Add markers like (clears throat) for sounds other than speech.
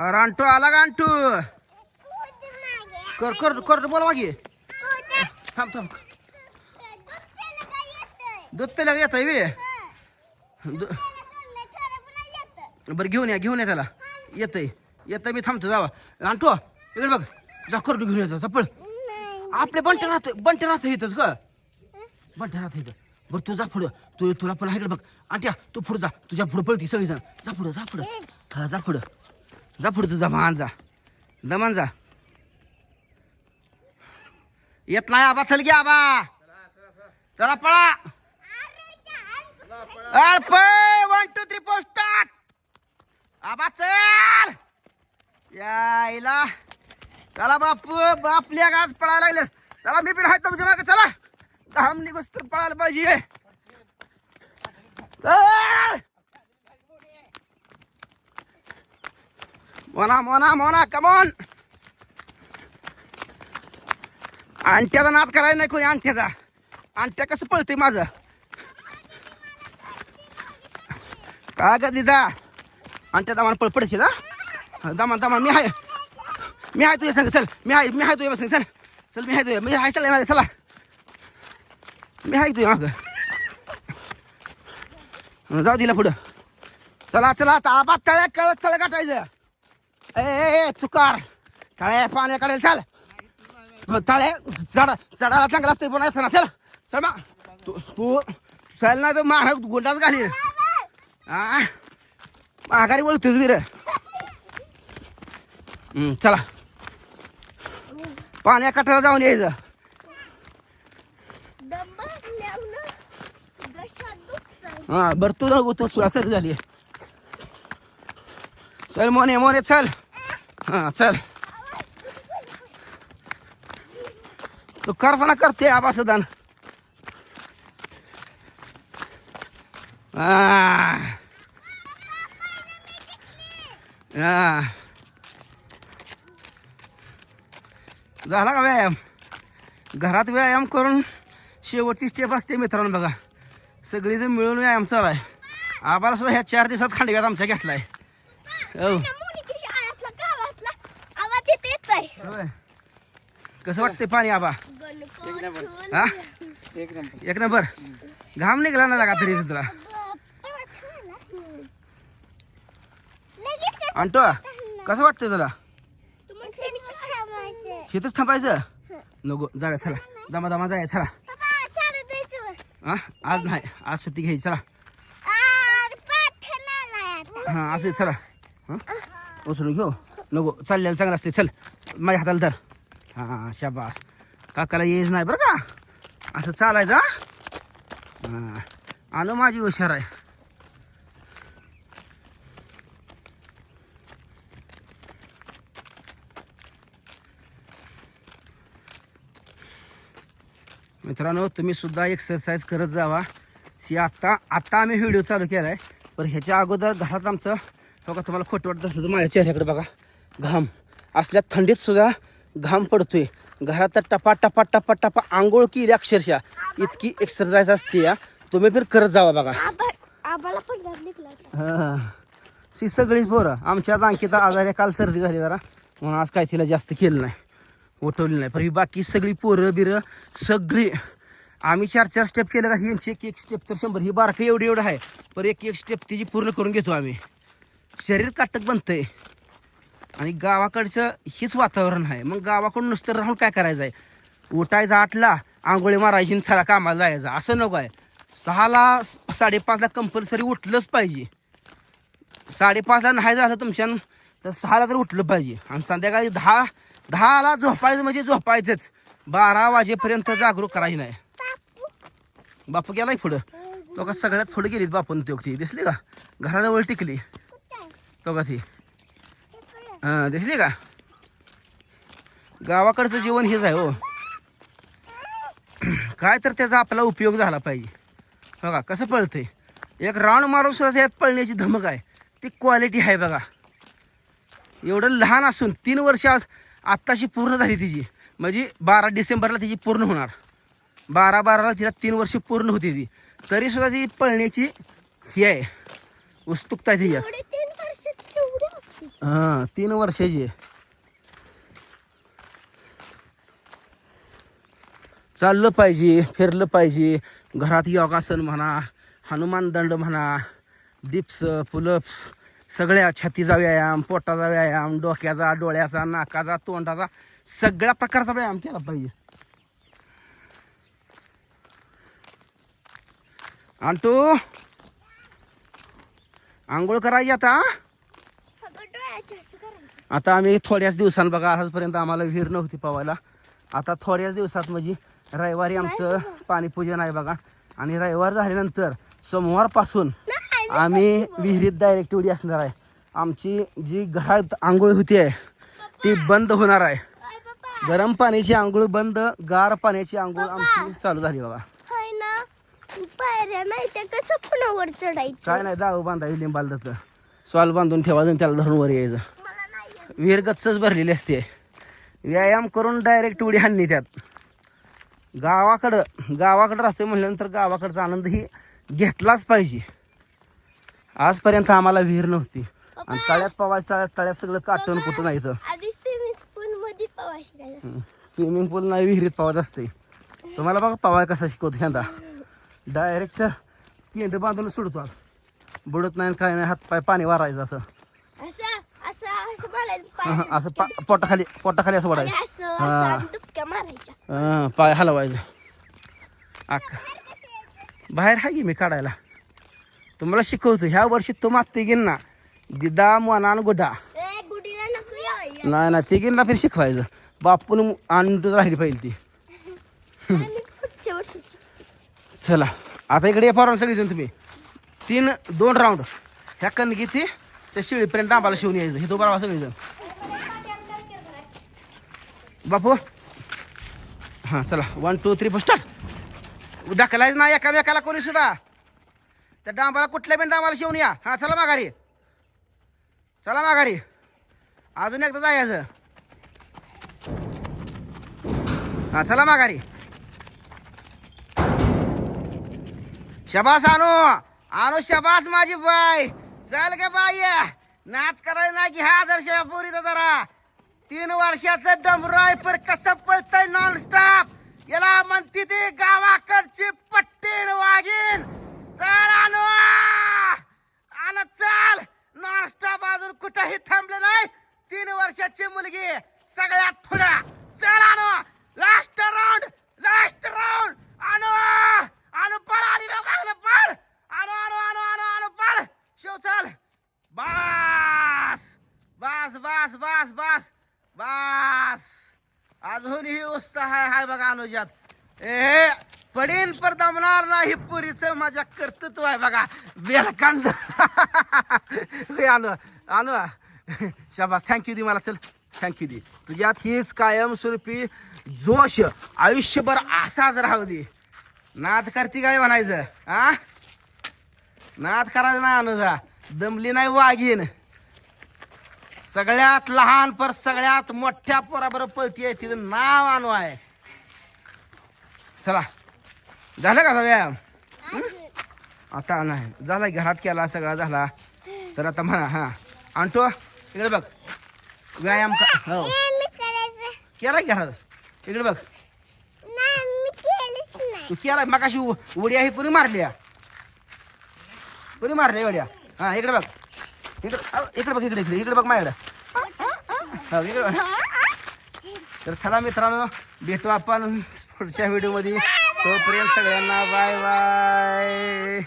अरे अंटू आला का अंटू कर कर कर बोला मागे. थांब थांब. दूध पेला येत आहे बे बरं घेऊन या घेऊन या त्याला. येतंय येतं मी थांबतो जावा. अंटू इकडे बघ. जा करतो घेऊन येतो चप्पल आपले बंट राहत बंट राहत इथंच ग. बंट राहत इथं. बरं तू जा पुढं. तू तुला पण इकडे बघ. आंट्या तू पुढं जा. तुझ्या पुढं पळती सगळी जण जा पुढं जा पुढं. हा जा पुढं. जा पुढं तू दमान जा. दमान जा. येत नाही आबा चल गे आबा. चला पळा. One two three four start आबा चल. यायला. चला बापू बापले आज पळायला लागले. चला मी पण आहे तुमच्या मागे चला. घाम निघोस तर पळायला पाहिजे. मोना मोना मोना कमॉन अंट्याचा नाद करायचा नाही कोणी अंट्याचा अंट्या कसं पळते माझं? काय ग दिदा? अंट्या दामान पळ पडशील हा? दामान दामान मी आहे मी आहे तुझ्या सांग चल. मी आहे मी आहे तुझ्या सांग चल. चल मी आहे तुझ्या मी आहे चल मागे चला. मी आहे तुझ्या माग. जाऊ दिला पुढं. चला चला आता आबाद तळ्या कळ तळ गाठायचं. ए, चुकार. तळ्या पाण्याकडे चाल. तळे चढा चढायला चांगला असतो पण असं नसेल चल मग तू तू चल ना तर महाग गोंडाच घाली हा माघारी बोलतोस वीर. हम्म, चला. पाण्या कटाला जाऊन यायचं. हा बरं तू जाऊ तू सुरासर झाली. चल मोने मोने चल. हा चल. करताना करते आबा सुदान. हा. झाला का व्यायाम? घरात व्यायाम करून शेवटची स्टेप असते मित्रांनो बघा. सगळीजण मिळून व्यायाम चालू आहे. सुद्धा ह्या चार दिवसात खांडव्यात आमच्या घेतलाय. हो आवाज येत येत आहे होय. कसं वाटतंय पाणी आबा? हा? एक नंबर. एक नंबर? घाम निघाला ना लागा तरी तुला अंटो कसं वाटतंय तुला? इथंच थांबायचं. नको जाऊया चला. दमा दमा जाय चला. हा? आज नाही आज सुट्टी घ्यायची चला. हा असं चला. हा? उचलून घेऊ. नको चाललेलं चांगलं असते चल. माझ्या हाताला धर. हा शाबास. काकाला येज नाही बरं का? असं चालायचं हां? आलो माझी हुशार आहे. मित्रांनो तुम्ही सुद्धा एक्सरसाइज करत जावा. शी आत्ता आत्ता आम्ही व्हिडिओ चालू केला आहे पण ह्याच्या अगोदर घरात आमचं हो बघा तुम्हाला खोटं वाटत असलं तर माझ्या चेहऱ्याकडे बघा. घाम. असल्या थंडीत सुद्धा घाम पडतोय. घरात तर टपा टपा टपा टपा आंघोळ केली अक्षरशः. इतकी एक्सरसाइज असते या. तुम्ही पण करत जावा बघा. हा. ती सगळीच बरं आमच्यात अंकिता आजारी काल सर्दी झाली जरा. म्हणून आज काय तिला जास्त केलं नाही. उठवली नाही. पण ही बाकी सगळी पोरं बिरं सगळी. आम्ही चार चार स्टेप केलं का यांची एक एक स्टेप तर शंभर. ही बारकं एवढी एवढं आहे. पण एक एक स्टेप तिची पूर्ण करून घेतो आम्ही. शरीर काटक बनतंय. आणि गावाकडचं हेच वातावरण आहे. मग गावाकडून नुसतं राहून काय करायचं आहे? उठायचं आठला आंघोळी मारायची आणि चला कामाला जायचं. असं नको आहे. सहाला साडेपाचला कंपल्सरी उठलंच पाहिजे. साडेपाचला नाही झालं तुमच्या तर सहाला तर उठलं पाहिजे. आणि संध्याकाळी दहा दहाला झोपायचं म्हणजे झोपायचंच. बारा वाजेपर्यंत जागरूक करायची नाही. बापू गेलाय पुढं. तो का सगळ्यात पुढे गेलीत बापून ती. दिसली का? घराजवळ टिकली. तो का ती? हां दिसली का? गावाकडचं जीवन हेच आहे हो. (clears throat) काय तर त्याचा आपला उपयोग झाला पाहिजे. हो बघा कसं पळतंय? एक राऊंड मारून सुद्धा त्यात पळण्याची धमक आहे. ती क्वालिटी आहे बघा. एवढं लहान असून तीन वर्ष आज आत्ताशी पूर्ण झाली तिची. म्हणजे बारा डिसेंबरला तिची पूर्ण होणार. बारा बाराला तिला तीन वर्ष पूर्ण होती ती. तरी सुद्धा ती पळण्याची हे आहे. उत्सुकता आहे तिच्यात एवढे तीन वर्षाची तेवढी असते हा तीन वर्षाची आहे. चाललं पाहिजे फिरलं पाहिजे. घरात योगासन म्हणा हनुमान दंड म्हणा डिप्स पुलप्स सगळ्या छातीचा व्यायाम पोटाचा व्यायाम डोक्याचा डोळ्याचा नाकाचा तोंडाचा सगळ्या प्रकारचा व्यायाम केला पाहिजे. अंटू आंघोळ करायची आता अगं डोळ्याच्या असं करायचं आता आम्ही थोड्याच दिवसांत बघा आजपर्यंत आम्हाला विहीर नव्हती पवायला. आता थोड्याच दिवसात म्हणजे रविवारी आमचं पाणीपूजन आहे बघा. आणि रविवार झाल्यानंतर सोमवारपासून आम्ही विहिरीत डायरेक्ट उडी असणार आहे. आमची जी घरात आंघोळ होती आहे ती बंद होणार आहे. गरम पाण्याची आंघोळ बंद गार पाण्याची आंघोळ आमची चालू झाली बघा. हाय ना? पायऱ्या नाही त्या कसं पुण्यावर चढायचं? काय नाही दाव बांधायचं लिंबालदाचं. स्वाल बांधून ठेवायचं आणि त्याला धरून वर यायचं. नाही. विहीर गच्चच भरलेली असते. व्यायाम करून डायरेक्ट उडी हाणली त्यात. गावाकडं गावाकडं राहतोय म्हणल्यानंतर गावाकडचा आनंद ही घेतलाच पाहिजे. आजपर्यंत आम्हाला विहीर नव्हती. आणि तळ्यात पवाय तळ्यात तळ्यात सगळं काटून कुठून यायचं आधी स्विमिंग पूल नाही विहिरीत पवायच असते तुम्हाला बघा पवाय कसा शिकवतो ह्यांदा डायरेक्ट पेंड बांधून सोडतो आज. बुडत नाही काय नाही हात पाय पाणी वारायचं असं. असं असं असं बोलायचं हं, पाय असं पा पोटाखाली पोटाखाली असं आणि वाढायचं असं हा. असं आणि दुपक्या मारायच्या. हं, पाय हलवायचं. आक. बाहेर आहे की मी काढायला? तुम्हाला शिकवतो ह्या वर्षी तो मात तिघीन ना दिदा मनान गुडा. ए गुडीला नको यावं. नाही ना तिघींना फिर शिकवायचं. बापून आणून राहिली पाहिजे ती. आणि पुढच्या वर्षीची चला आता इकडे फॉर्म सगळेजण तुम्ही. तीन दोन राऊंड ह्या कणगी ती त्या शिळीपर्यंत आम्हाला शिवून यायचं. हे तो बरोबर सगळेजण. बापू. हां चला. One two three four start ढकलायचं ना एकाला कोणी सुद्धा. त्या डांबाला कुठल्या पण डांबाला शिवून या. हां चला माघारी. चला माघारी. अजून एकदा जायचं. हां चला माघारी. शबास आणू आणू शबास माझी बाय चल ग बाई. नात करायचं नाही की हा आदर्श पोरीचा जरा. तीन वर्षाचं डमराय पर कसं पळतय नॉन स्टॉप याला म्हणते ते गावाकडची पट्टी वागीन चल आणू आण चल. नॉन स्टॉप अजून कुठंही थांबले नाही. तीन वर्षाची मुलगी सगळ्यात पुढं. चल आणू लास्ट राऊंड लास्ट राऊंड आणू आणू पळ आली आणू आणू आणू आणू पळ शिव चल. बास. बास बास बास बास. बास. अजूनही उत्साह आहे हाय बघा अनुजात. ए पडेल पर दमणार नाही पुरीचं माझ्या कर्तृत्व आहे बघा. बेलकांड आलो आलो. शाबास थँक्यू दी मला चल. थँक्यू दी. तुझ्यात हीच कायमस्वरूपी जोश आयुष्यभर असाच राहू दे. नाद करती काय म्हणायचं हा नाद करायचं नाही अनुजा दमली नाही वाघीन. सगळ्यात लहान पर सगळ्यात मोठ्या पोराबरोबर पळती तिचं नाव आणू आहे. चला. झालं का व्यायाम आता नाही. झाला घरात केला सगळा झाला. तर आता म्हणा हा. आणतो इकडे बघ. व्यायाम का हो. केला घरात? इकडे बघ. तू केला? मगाशी उ- उड्या ही कुणी मारल्या कुणी मारले एवढ्या. हा इकडे बघ. इकडे इकडे बघ इकडे इकडे. इकडे बघ माझ्याकडे. हो इकडे बघ. तर चला मित्रांनो भेटू आपण पुढच्या व्हिडिओमध्ये तोपर्यंत सगळ्यांना बाय बाय